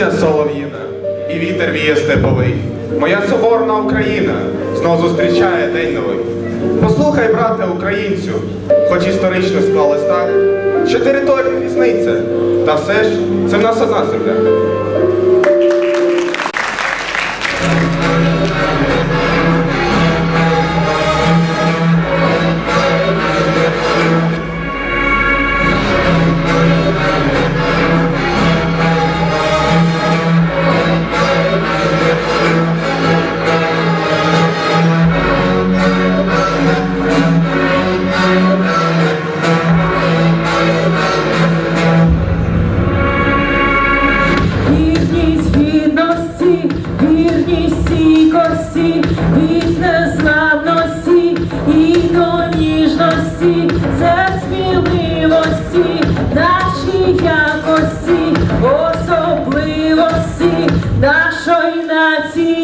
Пісня солов'їна і вітер віє степовий. Моя соборна Україна знов зустрічає день новий. Послухай, брате українцю, хоч історично склалось так, що територія різниця, та все ж це в нас одна земля. Ніжності, це сміливості, наші якості, особливості нашої нації,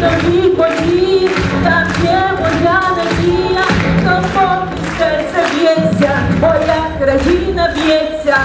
кожній бої, так є моя надія, то поки серце б'ється, моя країна б'ється.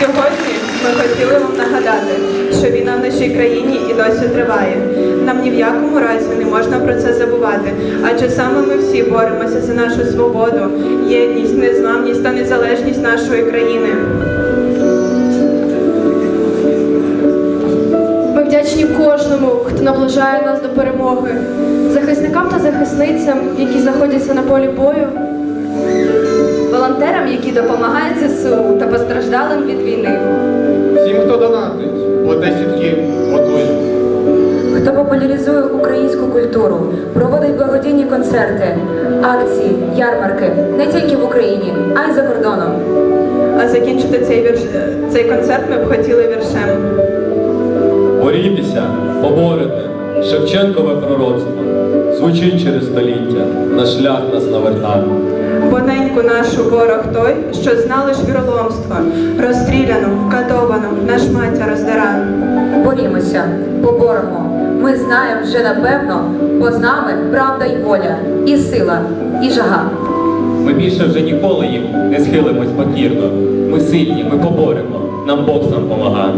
Сьогодні ми хотіли вам нагадати, що війна в нашій країні і досі триває. Нам ні в якому разі не можна про це забувати, адже саме ми всі боремося за нашу свободу, єдність, незламність та незалежність нашої країни. Ми вдячні кожному, хто наближає нас до перемоги, захисникам та захисницям, які знаходяться на полі бою, волонтерам, які допомагають ЗСУ та постраждалим від війни. Всім, хто донатить, по 10 кіл готує. хто популяризує українську культуру, проводить благодійні концерти, акції, ярмарки не тільки в Україні, а й за кордоном. А закінчити цей вірш цей концерт ми б хотіли віршем. Борітеся, поборете, Шевченкове пророцтво, звучить через століття, на шлях нас навертає. Бо неньку нашу ворог той, що знав лиш віроломство, розстріляну, катовану, на шмаття роздира. Борімося, поборемо. Ми знаємо вже напевно, бо з нами правда і воля, і сила, і жага. Ми більше вже ніколи їм не схилимось покірно. Ми сильні, ми поборемо, нам Бог сам помагає.